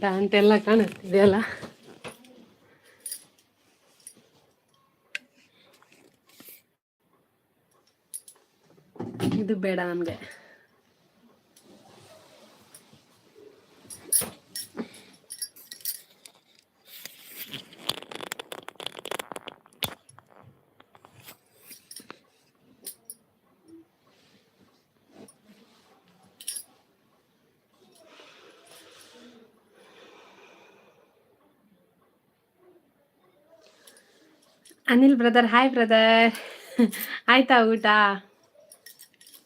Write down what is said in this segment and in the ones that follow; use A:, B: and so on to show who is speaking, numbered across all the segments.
A: Pant ಎಲ್ಲ ಕಾಣಿಸ್ತಿದೆಯಲ್ಲ ಇದು ಬೇಡ ನಮಗೆ. ಅನಿಲ್ ಬ್ರದರ್ ಹಾಯ್ ಬ್ರದರ್ ಆಯ್ತಾ ಊಟ?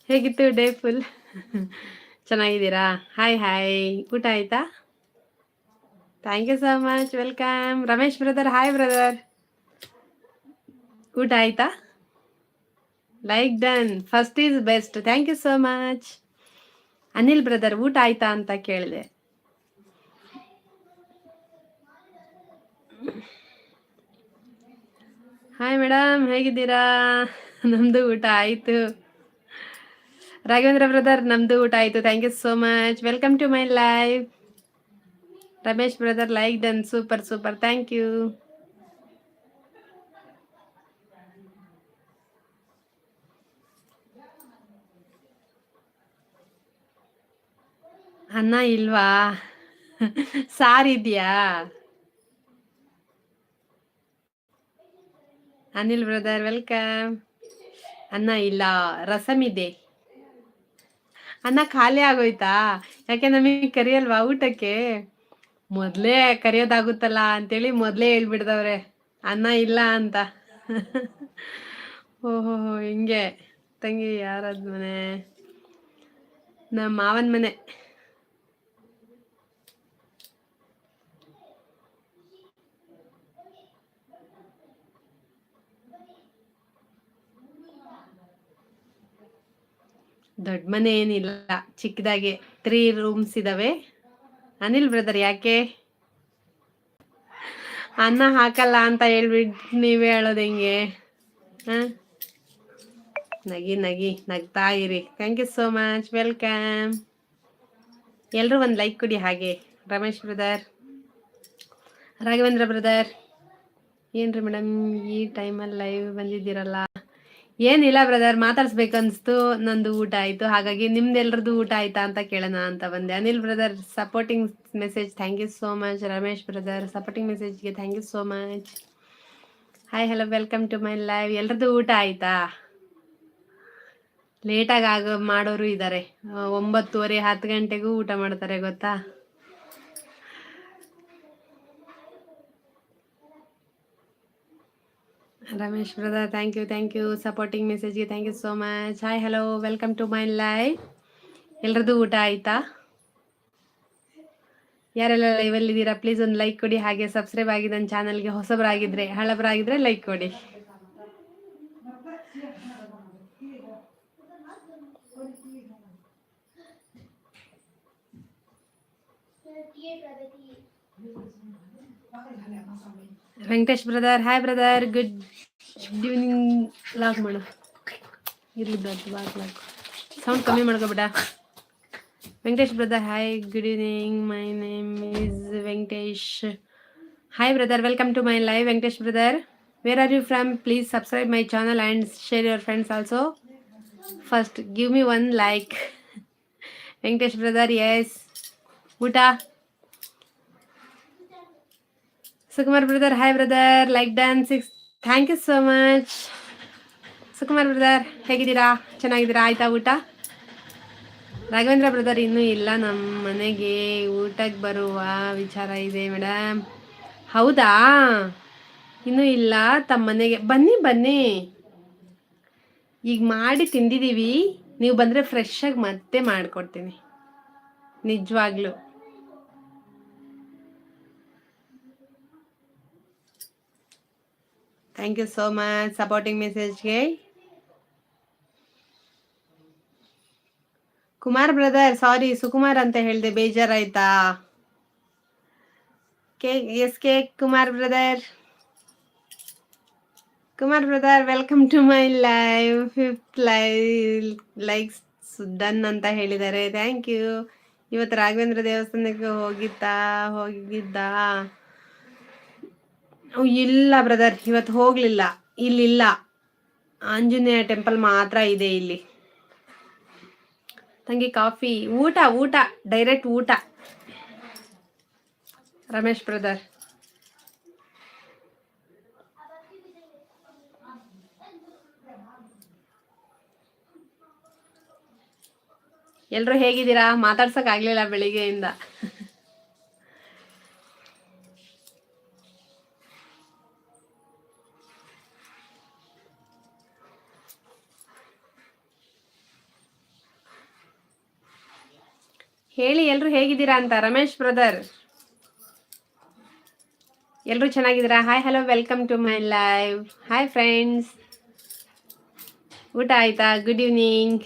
A: ಹೇಗಿತ್ತು ಡೇ ಫುಲ್? ಚೆನ್ನಾಗಿದ್ದೀರಾ? ಹಾಯ್ ಹಾಯ್ ಊಟ ಆಯ್ತಾ? Thank you so much welcome Ramesh brother hi brother ಊಟ ಆಯ್ತಾ? Like done first is best thank you so much Anil brother ಊಟ ಆಯ್ತಾ ಅಂತ ಕೇಳಿದೆ. ಹಾಯ್ ಮೇಡಮ್ ಹೇಗಿದ್ದೀರಾ? ನಮ್ದು ಊಟ ಆಯ್ತು. ರಾಘವೇಂದ್ರ ಬ್ರದರ್ ನಮ್ದು ಊಟ ಆಯ್ತು. Thank you so much welcome to my live Ramesh brother like done super super thank you ಅನ್ನ ಇಲ್ವಾ? ಸಾರಿದ್ಯಾ? ಅನಿಲ್ ಬ್ರದರ್ ವೆಲ್ಕಮ್ ಅನ್ನ ಇಲ್ಲ ರಸಮ್ ಇದೆ ಅನ್ನ ಖಾಲಿ ಆಗೋಯ್ತಾ ಯಾಕೆ ನಮಗೆ ಕರಿಯಲ್ವಾ ಊಟಕ್ಕೆ? ಮೊದಲೇ ಕರಿಯೋದಾಗುತ್ತಲ್ಲ ಅಂತೇಳಿ ಮೊದಲೇ ಹೇಳ್ಬಿಡ್ದವ್ರೆ. ಅನ್ನ ಇಲ್ಲ ಅಂತ. ಓಹೋ, ಹಿಂಗೆ. ತಂಗಿ, ಯಾರದ್ ಮನೆ? ನಮ್ಮ ಮಾವನ ಮನೆ. ದೊಡ್ಡ ಮನೆ ಏನಿಲ್ಲ. ಚಿಕ್ಕದಾಗೆ ತ್ರೀ ರೂಮ್ಸ್ ಇದಾವೆ. ಅನಿಲ್ ಬ್ರದರ್ ಯಾಕೆ? ಅನ್ನ ಹಾಕಲ್ಲ ಅಂತ ಹೇಳ್ಬಿಟ್ ನೀವೇ ಹೇಳೋದು ಹೆಂಗೆ? ನಗಿ ನಗಿ, ನಗ್ತಾ ಇರಿ. Thank you so much welcome ಎಲ್ಲರೂ ಒಂದು ಲೈಕ್ ಕೊಡಿ ಹಾಗೆ. ರಮೇಶ್ ಬ್ರದರ್ ರಾಘವೇಂದ್ರ ಬ್ರದರ್ ಏನ್ರಿ ಮೇಡಮ್ ಈ ಟೈಮಲ್ಲಿ ಲೈವ್ ಬಂದಿದ್ದೀರಲ್ಲ? ಏನಿಲ್ಲ ಬ್ರದರ್, ಮಾತಾಡ್ಸ್ಬೇಕನ್ಸ್ತು. ನಂದು ಊಟ ಆಯ್ತು. ಹಾಗಾಗಿ ನಿಮ್ದೆಲ್ರದ್ದು ಊಟ ಆಯ್ತಾ ಅಂತ ಕೇಳೋಣ ಅಂತ ಬಂದೆ. Anil brother supporting message thank you so much Ramesh brother supporting ಮೆಸೇಜ್ಗೆ thank you so much hi hello welcome to my live ಎಲ್ರದ್ದು ಊಟ ಆಯ್ತಾ? ಲೇಟಾಗಿ ಆಗ ಮಾಡೋರು ಇದ್ದಾರೆ ಒಂಬತ್ತುವರೆ, ಹತ್ತು ಗಂಟೆಗೂ ಊಟ ಮಾಡ್ತಾರೆ, ಗೊತ್ತಾ? Ramesh brother thank you thank you supporting ಮೆಸೇಜ್ಗೆ thank you so much hi hello welcome to my live ಎಲ್ರದ್ದು ಊಟ ಆಯ್ತಾ? ಯಾರೆಲ್ಲ ಲೈವಲ್ಲಿದ್ದೀರಾ ಪ್ಲೀಸ್ ಒಂದು ಲೈಕ್ ಕೊಡಿ, ಹಾಗೆ ಸಬ್ಸ್ಕ್ರೈಬ್ ಆಗಿದೆ ನನ್ನ ಚಾನಲ್ಗೆ ಹೊಸಬರಾಗಿದ್ರೆ, ಹಳಬರಾಗಿದ್ರೆ ಲೈಕ್ ಕೊಡಿ. Venkatesh brother hi brother good evening lag ಮಾಡ. ಇರ್ಲಿ ಬ್ರದರ್ ಲಾಗ್ ಲಾಗ್ ಸೌಂಡ್ ಕಮ್ಮಿ ಮಾಡ್ಕೊಬೇಡ Venkatesh brother hi good evening my name is Venkatesh. Hi brother welcome to my live Venkatesh brother where are you from please subscribe my channel and share your friends also first give me one like Venkatesh brother yes ಊಟ? Sukumar brother hi brother like dance six thank you so much Sukumar brother ಹೇಗಿದ್ದೀರಾ? ಚೆನ್ನಾಗಿದ್ದೀರಾ? ಆಯ್ತಾ ಊಟ? Raghavendra brother ಇನ್ನೂ ಇಲ್ಲ. ನಮ್ಮ ಮನೆಗೆ ಊಟಕ್ಕೆ ಬರುವ ವಿಚಾರ ಇದೆ ಮೇಡಮ್ ಹೌದಾ? ಇನ್ನೂ ಇಲ್ಲ. ತಮ್ಮ ಮನೆಗೆ ಬನ್ನಿ ಬನ್ನಿ. ಈಗ ಮಾಡಿ ತಿಂದಿದ್ದೀವಿ. ನೀವು ಬಂದರೆ ಫ್ರೆಶ್ಶಾಗಿ ಮತ್ತೆ ಮಾಡಿಕೊಡ್ತೀನಿ. ನಿಜವಾಗ್ಲೂ. Thank you so much supporting ಮೆಸೇಜ್ಗೆ Kumar brother sorry Sukumar ಅಂತ ಹೇಳಿದೆ ಬೇಜಾರಾಯ್ತಾ K S K Kumar brother Kumar brother welcome to my live fifth live likes done ಅಂತ ಹೇಳಿದ್ದಾರೆ ಥ್ಯಾಂಕ್ ಯು ಇವತ್ತು ರಾಘವೇಂದ್ರ ದೇವಸ್ಥಾನಕ್ಕೆ ಹೋಗಿದ್ದ ಹೋಗಿದ್ದ ಇಲ್ಲ ಬ್ರದರ್ ಇವತ್ತು ಹೋಗ್ಲಿಲ್ಲ. ಇಲ್ಲಿಲ್ಲ ಆಂಜನೇಯ ಟೆಂಪಲ್ ಮಾತ್ರ ಇದೆ ಇಲ್ಲಿ. ತಂಗಿ ಕಾಫಿ, ಊಟ ಊಟ ಡೈರೆಕ್ಟ್ ಊಟ. ರಮೇಶ್ ಬ್ರದರ್ ಎಲ್ರು ಹೇಗಿದ್ದೀರಾ? ಮಾತಾಡ್ಸಕ್ ಆಗ್ಲಿಲ್ಲ ಬೆಳಿಗ್ಗೆಯಿಂದ. ಹೇಳಿ, ಎಲ್ರು ಹೇಗಿದ್ದೀರಾ ಅಂತ? ರಮೇಶ್ ಬ್ರದರ್ ಎಲ್ರು ಚೆನ್ನಾಗಿದ್ದೀರಾ? Hi hello welcome to my live hi friends ಊಟ ಆಯ್ತಾ? ಗುಡ್ ಈವ್ನಿಂಗ್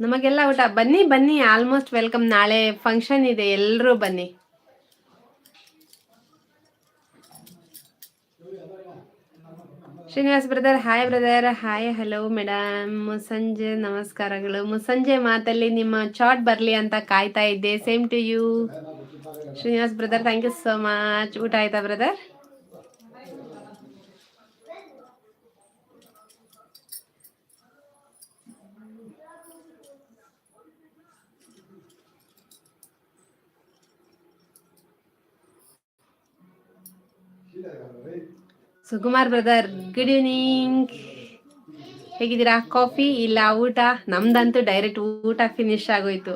A: ನಮಗೆಲ್ಲ ಊಟ. ಬನ್ನಿ ಬನ್ನಿ. ಆಲ್ಮೋಸ್ಟ್ ವೆಲ್ಕಮ್ ನಾಳೆ ಫಂಕ್ಷನ್ ಇದೆ. ಎಲ್ಲರೂ ಬನ್ನಿ. Srinivas brother, hi brother, hi hello madam ಮುಸಂಜೆ, ನಮಸ್ಕಾರಗಳು. ಮುಸಂಜೆ ಮಾತಲ್ಲಿ ನಿಮ್ಮ ಚಾಟ್ ಬರ್ಲಿ ಅಂತ ಕಾಯ್ತಾ ಇದ್ದೆ. Same to you Srinivas brother thank you so much ಊಟ ಆಯ್ತಾ brother? Sukumar brother good evening ಹೇಗಿದ್ದೀರಾ? ಕಾಫಿ ಇಲ್ಲ, ಊಟ? ನಮ್ದಂತೂ ಡೈರೆಕ್ಟ್ ಊಟ ಫಿನಿಶ್ ಆಗೋಯ್ತು.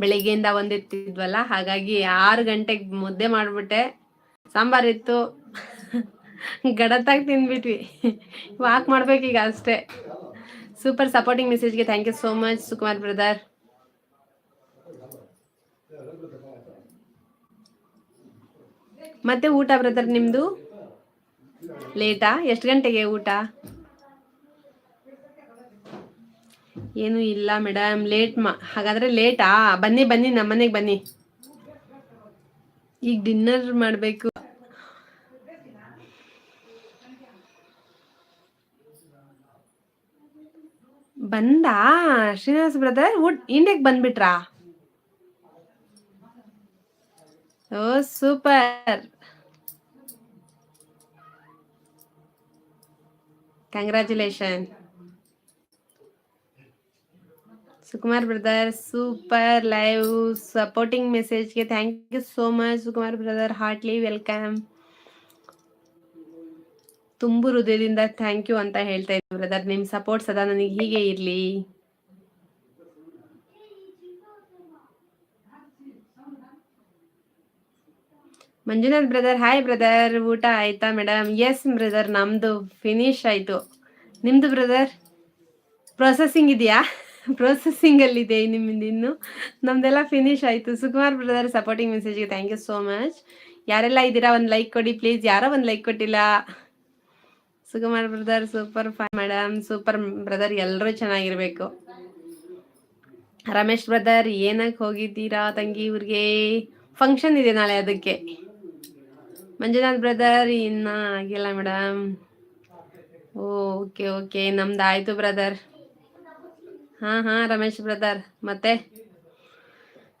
A: ಬೆಳಿಗ್ಗೆಯಿಂದ ಒಂದಿತ್ತಿದ್ವಲ್ಲ ಹಾಗಾಗಿ ಆರು ಗಂಟೆಗೆ ಮುದ್ದೆ ಮಾಡಿಬಿಟ್ಟೆ. ಸಾಂಬಾರಿತ್ತು ಗಡತ್ತಾಗಿ ತಿಂದ್ಬಿಟ್ವಿ. ವಾಕ್ ಮಾಡ್ಬೇಕೀಗ ಅಷ್ಟೇ. Super supporting ಮೆಸೇಜ್ಗೆ thank you so much Sukumar brother. ಮತ್ತೆ ಊಟ ಬ್ರದರ್ ನಿಮ್ದು? ಲೇಟಾ? ಎಷ್ಟು ಗಂಟೆಗೆ ಊಟ? ಏನು ಇಲ್ಲ ಮೇಡಮ್, ಲೇಟ್ ಮಾ ಹಾಗಾದ್ರೆ ಲೇಟಾ? ಬನ್ನಿ ಬನ್ನಿ ನಮ್ಮನೆಗೆ ಬನ್ನಿ. ಈಗ ಡಿನ್ನರ್ ಮಾಡಬೇಕು. ಬಂದಾ? ಶ್ರೀನಿವಾಸ್ ಬ್ರದರ್, ಊಟ ಇಂಡಿಯಾಗೆ ಬಂದ್ಬಿಟ್ರಾ? ಓ, super. Congratulation Sukumar brother super live supporting ಮೆಸೇಜ್ಗೆ thank you so much Sukumar brother heartly welcome ತುಂಬು ಹೃದಯದಿಂದ ಥ್ಯಾಂಕ್ ಯು ಅಂತ ಹೇಳ್ತಾ ಇದ್ದೀನಿ ಬ್ರದರ್ ನಿಮ್ಮ ಸಪೋರ್ಟ್ ಸದಾ ನನಗೆ ಹೀಗೆ ಇರಲಿ. ಮಂಜುನಾಥ್ ಬ್ರದರ್ ಹಾಯ್ ಬ್ರದರ್ ಊಟ ಆಯ್ತಾ ಮೇಡಮ್ ಎಸ್ ಬ್ರದರ್ ನಮ್ದು ಫಿನಿಶ್ ಆಯ್ತು. ನಿಮ್ದು ಬ್ರದರ್ ಪ್ರೊಸೆಸಿಂಗ್ ಇದೆಯಾ? ಪ್ರೊಸೆಸಿಂಗ್ ಅಲ್ಲಿ ಇದೆ ನಿಮ್ಮಿಂದ ಇನ್ನು. ನಮ್ದೆಲ್ಲ ಫಿನಿಶ್ ಆಯ್ತು. ಸುಕುಮಾರ್ ಬ್ರದರ್ ಸಪೋರ್ಟಿಂಗ್ ಮೆಸೇಜ್ಗೆ ಥ್ಯಾಂಕ್ ಯು ಸೋ ಮಚ್ ಯಾರೆಲ್ಲ ಇದ್ದೀರಾ, ಒಂದು ಲೈಕ್ ಕೊಡಿ ಪ್ಲೀಸ್ ಯಾರೋ ಒಂದು ಲೈಕ್ ಕೊಟ್ಟಿಲ್ಲ. ಸುಕುಮಾರ್ ಬ್ರದರ್ ಸೂಪರ್ ಫೈ ಮೇಡಮ್ ಸೂಪರ್ ಬ್ರದರ್ ಎಲ್ಲರೂ ಚೆನ್ನಾಗಿರ್ಬೇಕು. ರಮೇಶ್ ಬ್ರದರ್ ಏನಕ್ಕೆ ಹೋಗಿದ್ದೀರಾ ತಂಗಿ ಊರಿಗೆ? ಫಂಕ್ಷನ್ ಇದೆ ನಾಳೆ ಅದಕ್ಕೆ. ಮಂಜುನಾಥ್ ಬ್ರದರ್ ಇನ್ನ ಆಗಿಲ್ಲ ಮೇಡಮ್ ಓಕೆ ಓಕೆ ನಮ್ದು ಆಯ್ತು ಬ್ರದರ್ ಹಾ ಹಾ, ರಮೇಶ್ ಬ್ರದರ್ ಮತ್ತೆ?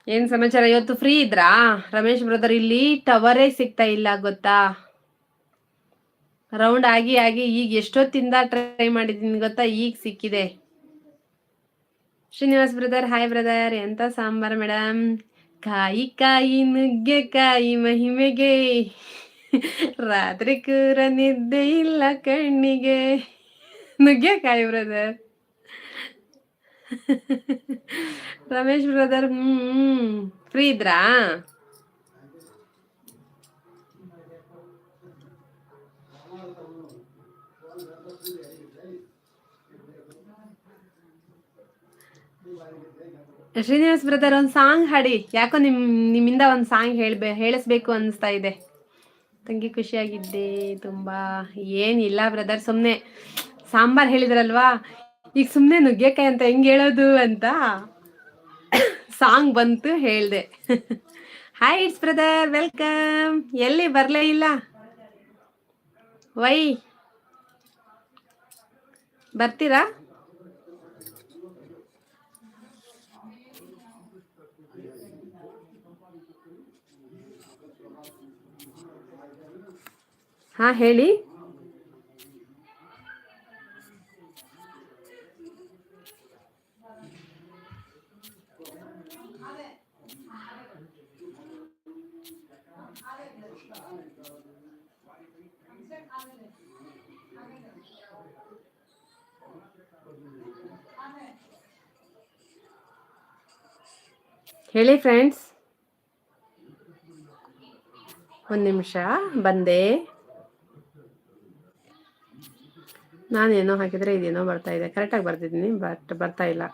A: ಏನ್ ಸಮಾಚಾರ? ಇವತ್ತು ಫ್ರೀ ಇದ್ರಾ? ರಮೇಶ್ ಬ್ರದರ್ ಇಲ್ಲಿ ಟವರೇ ಸಿಗ್ತಾ ಇಲ್ಲ, ಗೊತ್ತಾ? ರೌಂಡ್ ಆಗಿ ಆಗಿ ಈಗ ಎಷ್ಟೊತ್ತಿಂದ ಟ್ರೈ ಮಾಡಿದೀನಿ ಗೊತ್ತಾ? ಈಗ ಸಿಕ್ಕಿದೆ. ಶ್ರೀನಿವಾಸ್ ಬ್ರದರ್ ಹಾಯ್ ಬ್ರದರ್ ಎಂತ ಸಾಂಬಾರ್ ಮೇಡಮ್ ಕಾಯಿ ಕಾಯಿ ನುಗ್ಗೆಕಾಯಿ ಮಹಿಮೆಗೆ. ರಾತ್ರಿ ಕೂರ ನಿದ್ದೆ ಇಲ್ಲ ಕಣ್ಣಿಗೆ. ನುಗ್ಗೆಕಾಯಿ brother Ramesh brother hmm free ಇದ್ರಾ? ಶ್ರೀನಿವಾಸ್ ಬ್ರದರ್ ಒಂದ್ ಸಾಂಗ್ ಹಾಡಿ. ಯಾಕೋ ನಿಮ್, ನಿಮ್ಮಿಂದ ಒಂದ್ ಸಾಂಗ್ ಹೇಳ್ಬೇ, ಹೇಳಿಸ್ಬೇಕು ಅನ್ಸ್ತಾ ಇದೆ. ತಂಗಿ ಖುಷಿಯಾಗಿದ್ದೆ, ತುಂಬಾ ಏನಿಲ್ಲ ಬ್ರದರ್ ಸುಮ್ಮನೆ ಸಾಂಬಾರ್ ಹೇಳಿದ್ರಲ್ವಾ? ಈಗ ಸುಮ್ಮನೆ ನುಗ್ಗೆಕಾಯಿ ಅಂತ ಹೆಂಗ್ ಹೇಳೋದು ಅಂತ ಸಾಂಗ್ ಬಂತು ಹೇಳ್ದೆ. ಹಾಯ್ ಇಟ್ಸ್ ಬ್ರದರ್ ವೆಲ್ಕಮ್ ಎಲ್ಲಿ ಬರಲೇ ಇಲ್ಲ? ವೈ? ಬರ್ತೀರಾ? ಹಾ ಹೇಳಿ. ಹೇಳಿ ಫ್ರೆಂಡ್ಸ್ ಒಂದು ನಿಮಿಷ ಬಂದೆ. ನಾನೇನೋ ಹಾಕಿದ್ರೆ ಇದೇನೋ ಬರ್ತಾ ಇದೆ. ಕರೆಕ್ಟಾಗಿ ಬರ್ತಿದ್ದೀನಿ ಬಟ್ ಬರ್ತಾ ಇಲ್ಲ.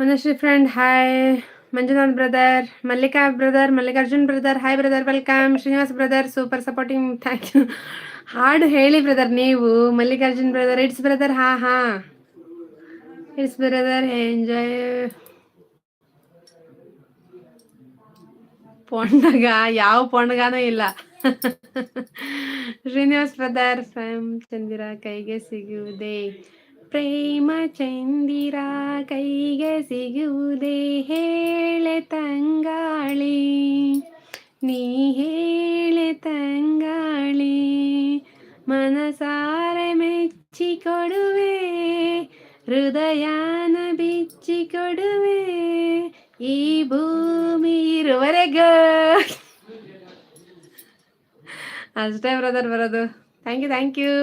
A: Manashree friend hi Manjunath brother Mallika brother, Mallikarjun brother, hi brother, welcome. Srinivas brother, super supporting, thank you. ಹಾಡು ಹೇಳಿ ಬ್ರದರ್ ನೀವು, ಮಲ್ಲಿಕಾರ್ಜುನ್ ಬ್ರದರ್, ಇಟ್ಸ್ ಬ್ರದರ್, ಹಾ ಹಾ. It's brother, enjoy. ಪೊಂಡಗ, ಯಾವ ಪೊಂಡಗಾನೂ ಇಲ್ಲ. ಶ್ರೀನಿವಾಸ್ ಬ್ರದರ್ ಫ್ಯಾಮ್ ಚಂದಿರ, ಕೈಗೆ ಸಿಗುವುದೇ. ಪ್ರೇಮ ಚಂದಿರ ಕೈಗೆ ಸಿಗುವುದೇ ಹೇಳೆ ತಂಗಾಳಿ. ನೀ ಹೇಳೆ ತಂಗಾಳಿ, ಮನಸಾರೆ ಮೆಚ್ಚಿ ಕೊಡುವೆ ಹೃದಯನ ಬಿಚ್ಚಿ ಕೊಡುವೆ ಈ ಭೂಮಿ ಇರುವರೆಗೂ. ಅಷ್ಟೇ ಬ್ರದರ್ ಬರೋದು. Thank you thank you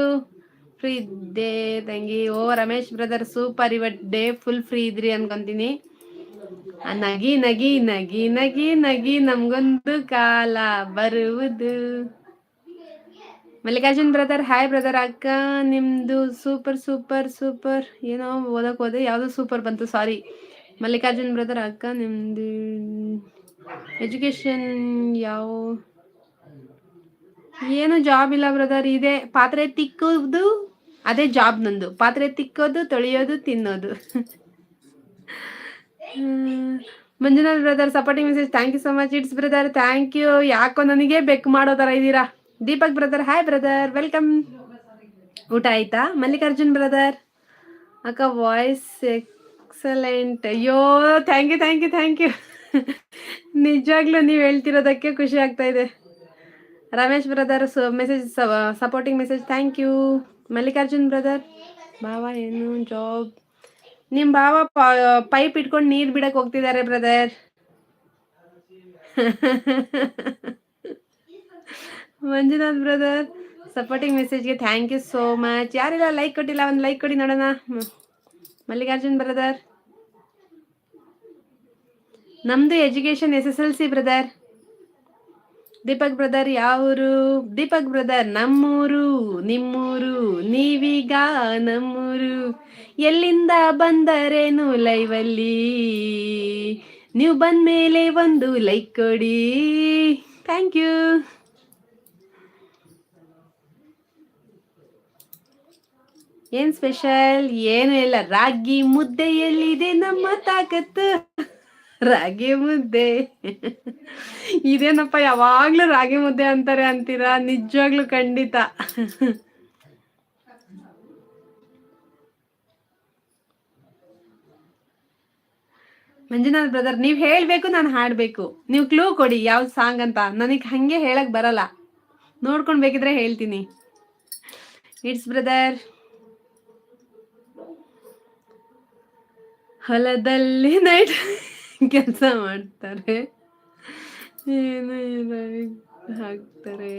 A: free ಇದ್ದೆ, ತಂಗಿ, ಓ ರಮೇಶ್ ಬ್ರದರ್ ಸೂಪರ್ ಇವತ್ ಡೇ ಫುಲ್ ಫ್ರೀ ಇದ್ರಿ ಅನ್ಕೊಂತೀನಿ. ನಗಿ ನಗಿ ನಗಿ ನಗಿ ನಗಿ, ನಮ್ಗೊಂದು ಕಾಲ ಬರುವುದು. ಮಲ್ಲಿಕಾರ್ಜುನ್ ಬ್ರದರ್ ಹಾಯ್ ಬ್ರದರ್ ಅಕ್ಕ, ನಿಮ್ದು ಸೂಪರ್ ಸೂಪರ್ ಸೂಪರ್ ಏನೋ ಓದಕ್ ಹೋದೆ, ಯಾವ್ದು ಸೂಪರ್ ಬಂತು ಸಾರಿ ಮಲ್ಲಿಕಾರ್ಜುನ್ ಬ್ರದರ್ ಅಕ್ಕ, ನಿಮ್ದು ಎಜುಕೇಶನ್ ಯಾವ? ಏನು ಜಾಬ್ ಇಲ್ಲ ಬ್ರದರ್ ಇದೆ. ಪಾತ್ರೆ ತಿಕ್ಕೋದು ಅದೇ ಜಾಬ್ ನಂದು. ಪಾತ್ರೆ ತಿಕ್ಕೋದು, ತೊಳೆಯೋದು, ತಿನ್ನೋದು. Manjunath brother supporting message thank you so much it's brother thank you ಯಾಕೋ ನನಗೆ ಬೆಕ್ ಮಾಡೋ ಥರ ಇದ್ದೀರಾ Deepak brother hi brother welcome ಊಟ ಆಯ್ತಾ? ಮಲ್ಲಿಕಾರ್ಜುನ್ ಬ್ರದರ್ ಅಕ್ಕ ವಾಯ್ಸ್ ಎಕ್ಸಲೆಂಟ್ ಅಯ್ಯೋ thank you thank you thank you ನಿಜವಾಗ್ಲೂ ನೀವು ಹೇಳ್ತಿರೋದಕ್ಕೆ ಖುಷಿ ಆಗ್ತಾ ಇದೆ. Ramesh brother message supporting message thank you Mallikarjun brother ಬಾವ, ಏನು ಜಾಬ್ ನಿಮ್ಮ ಬಾವ ಪೈಪ್ ಇಟ್ಕೊಂಡು ನೀರು ಬಿಡಕ್ ಹೋಗ್ತಿದ್ದಾರೆ ಬ್ರದರ್ ಮಂಜುನಾಥ್ ಬ್ರದರ್ ಸಪೋರ್ಟಿಂಗ್ ಮೆಸೇಜ್ಗೆ ಥ್ಯಾಂಕ್ ಯು ಸೋ ಮಚ್ ಯಾರಿಲ್ಲ ಲೈಕ್ ಕೊಟ್ಟಿಲ್ಲ, ಒಂದು ಲೈಕ್ ಕೊಡಿ ನೋಡೋಣ. ಮಲ್ಲಿಕಾರ್ಜುನ್ ಬ್ರದರ್ ನಮ್ದು education S S L C brother Deepak brother ಯಾವೂರು? Deepak brother ನಮ್ಮೂರು, ನಿಮ್ಮೂರು, ನೀವೀಗ ನಮ್ಮೂರು. ಎಲ್ಲಿಂದ ಬಂದರೇನು ಲೈವಲ್ಲಿ? ನೀವು ಬಂದ್ಮೇಲೆ ಒಂದು ಲೈಕ್ ಕೊಡಿ. Thank you. ಏನ್ ಸ್ಪೆಷಲ್? ಏನು ಇಲ್ಲ. ರಾಗಿ ಮುದ್ದೆ ಎಲ್ಲಿದೆ? ನಮ್ಮ ತಾಕತ್ತು. ರಾಗಿ ಮುದ್ದೆ. ಇದೇನಪ್ಪ, ಯಾವಾಗ್ಲೂ ರಾಗಿ ಮುದ್ದೆ ಅಂತಾರೆ ಅಂತೀರಾ? ನಿಜವಾಗ್ಲೂ ಖಂಡಿತ. ಮಂಜುನಾಥ್ ಬ್ರದರ್ ನೀವ್ ಹೇಳ್ಬೇಕು, ನಾನು ಹಾಡ್ಬೇಕು. ನೀವು ಕ್ಲೂ ಕೊಡಿ ಯಾವ ಸಾಂಗ್ ಅಂತ. ನನಗೆ ಹಂಗೆ ಹೇಳಕ್ ಬರಲ್ಲ. ನೋಡ್ಕೊಂಡ್ ಬೇಕಿದ್ರೆ ಹೇಳ್ತೀನಿ. ಇಟ್ಸ್ ಬ್ರದರ್ ಹೊಲದಲ್ಲಿ ನೈಟ್ ಕೆಲಸ ಮಾಡ್ತಾರೆ. ಏನು ಹಾಕ್ತಾರೆ.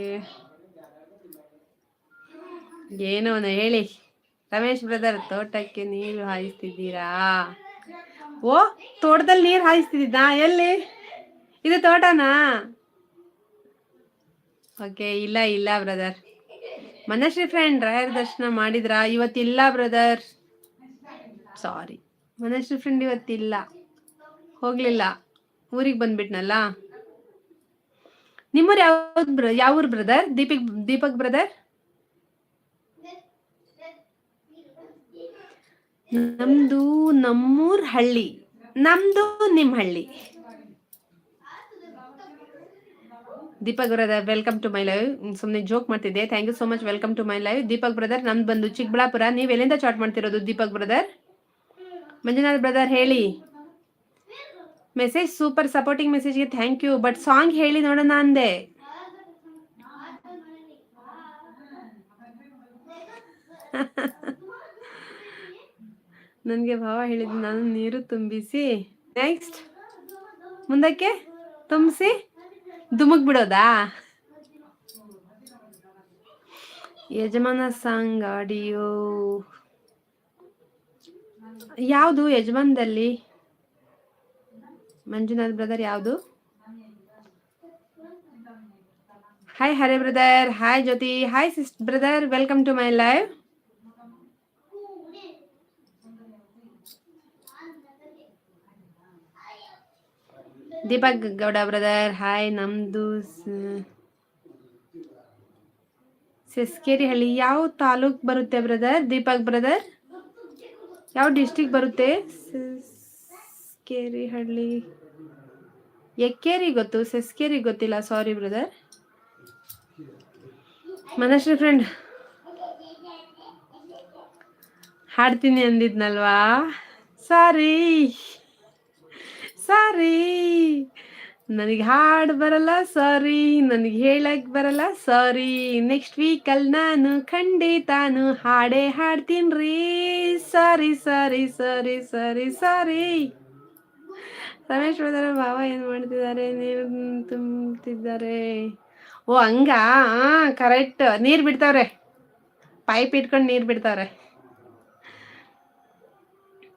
A: ಏನೋ ಹೇಳಿ. ರಮೇಶ್ ಬ್ರದರ್ ತೋಟಕ್ಕೆ ನೀರು ಹಾಯಿಸ್ತಿದ್ದೀರಾ? ಓ, ತೋಟದಲ್ಲಿ ನೀರು ಹಾಯಿಸ್ತಿದ್ದ ಎಲ್ಲಿ? ಇದು ತೋಟನಾ? ಓಕೆ, ಇಲ್ಲ ಇಲ್ಲ ಬ್ರದರ್ ಮನಶ್ರೀ ಫ್ರೆಂಡ್ ರಾಯರ್ ದರ್ಶನ ಮಾಡಿದ್ರಾ? ಇವತ್ತಿಲ್ಲ ಬ್ರದರ್ ಸಾರಿ ಮನಶ್ರೀ ಫ್ರೆಂಡ್ ಇವತ್ತಿಲ್ಲ. ಹೋಗ್ಲಿಲ್ಲ. ಊರಿಗೆ ಬಂದ್ಬಿಟ್ನಲ್ಲ? ನಿಮ್ಮೂರ್ ಬ್ರ, ಯಾವ ಊರು ಬ್ರದರ್ ದೀಪಿಕ್, ದೀಪಕ್ ಬ್ರದರ್ ನಮ್ದು ನಮ್ಮೂರ್ ಹಳ್ಳಿ. ನಮ್ದು ನಿಮ್ ಹಳ್ಳಿ. Deepak brother welcome to my live ಸುಮ್ಮನೆ ಜೋಕ್ ಮಾಡ್ತಿದ್ದೆ. Thank you so much welcome to my live Deepak brother ನಮ್ದು ಬಂದು ಚಿಕ್ಕಬಳ್ಳಾಪುರ. ನೀವು ಎಲ್ಲಿಂದ ಚಾಟ್ ಮಾಡ್ತಿರೋದು ದೀಪಕ್ ಬ್ರದರ್ ಮಂಜುನಾಥ್ ಬ್ರದರ್ ಹೇಳಿ. ಮೆಸೇಜ್ ಸೂಪರ್ ಸಪೋರ್ಟಿಂಗ್ ಮೆಸೇಜ್ಗೆ ಥ್ಯಾಂಕ್ ಯು ಬಟ್ ಸಾಂಗ್ ಹೇಳಿ ನೋಡೋಣ ಅಂದೆ. ನನಗೆ ಭಾವ ಹೇಳಿದ್ ನಾನು ನೀರು ತುಂಬಿಸಿ. ನೆಕ್ಸ್ಟ್ ಮುಂದಕ್ಕೆ ತುಂಬಿಸಿ. ಧುಮುಕ್ ಬಿಡೋದಾ? Yajamana song audio. ಯಾವುದು ಯಜಮಾನದಲ್ಲಿ? ಮಂಜುನಾಥ್ ಬ್ರದರ್ ಯಾವುದು? Hi Hare brother hi Jyothi hi cyst brother welcome to my live Deepak Gowda brother hi ನಮ್ದು ಸೆಸ್ಕೇರಿ ಹಳ್ಳಿ ಯಾವ ತಾಲೂಕ್ ಬರುತ್ತೆ ಬ್ರದರ್ ದೀಪಕ್ ಬ್ರದರ್ ಯಾವ ಡಿಸ್ಟಿಕ್ ಬರುತ್ತೆ? ಸೆಸ್ಕೇರಿ ಹಳ್ಳಿ? ಎಕ್ಕೇರಿ ಗೊತ್ತು, ಸೆಸ್ಕೇರಿ ಗೊತ್ತಿಲ್ಲ ಸಾರಿ ಬ್ರದರ್ ಮನಶ್ರೀ ಫ್ರೆಂಡ್ ಹಾಡ್ತೀನಿ ಅಂದಿದ್ನಲ್ವಾ? ಸಾರಿ ಸಾರಿ ನನಗೆ ಹಾಡು ಬರಲ್ಲ ಸಾರಿ ನನಗೆ ಹೇಳಕ್ ಬರಲ್ಲ ಸಾರಿ ನೆಕ್ಸ್ಟ್ ವೀಕಲ್ಲಿ ನಾನು ಖಂಡಿತಾನು ಹಾಡೇ ಹಾಡ್ತೀನಿ ರೀ. ಸಾರಿ ಸಾರಿ ಸಾರಿ ಸಾರಿ ಸಾರಿ ರಮೇಶ್ ಬ್ರದರ್ ಬಾವ ಏನ್ ಮಾಡ್ತಿದ್ದಾರೆ? ನೀರು ತುಂಬುತ್ತಿದ್ದಾರೆ ಓ, ಹಂಗ? ಕರೆಕ್ಟ್ ನೀರು ಬಿಡ್ತಾವ್ರೆ. ಪೈಪ್ ಇಟ್ಕೊಂಡು ನೀರು ಬಿಡ್ತಾವ್ರೆ.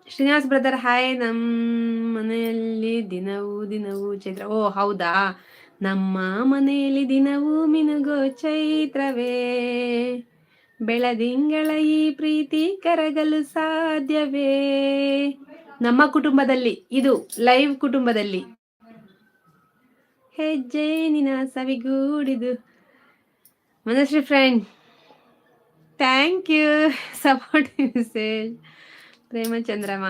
A: ಶ್ರೀನಿವಾಸ್ ಬ್ರದರ್ ಹಾಯ್ ನಮ್ಮ ಮನೆಯಲ್ಲಿ ದಿನವೂ ದಿನವೂ ಚೈತ್ರ ಓ, ಹೌದಾ? ನಮ್ಮ ಮನೆಯಲ್ಲಿ ದಿನವೂ ಮಿನುಗೋ ಚೈತ್ರವೇ. ಬೆಳದಿಂಗಳ ಈ ಪ್ರೀತಿ ಕರಗಲು ಸಾಧ್ಯವೇ? ನಮ್ಮ ಕುಟುಂಬದಲ್ಲಿ, ಇದು ಲೈವ್ ಕುಟುಂಬದಲ್ಲಿ. ಹೆಜ್ಜೆ ನಿನ ಸವಿಗೂಡಿದು. Manashree friend thank you support message ಪ್ರೇಮ ಚಂದ್ರಮ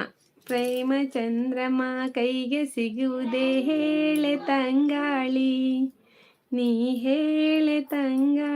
A: ಪ್ರೇಮ ಚಂದ್ರಮ ಕೈಗೆ ಸಿಗುವುದೇ ಹೇಳೆ ತಂಗಾಳಿ. ನೀ ಹೇಳೆ ತಂಗಾಳಿ.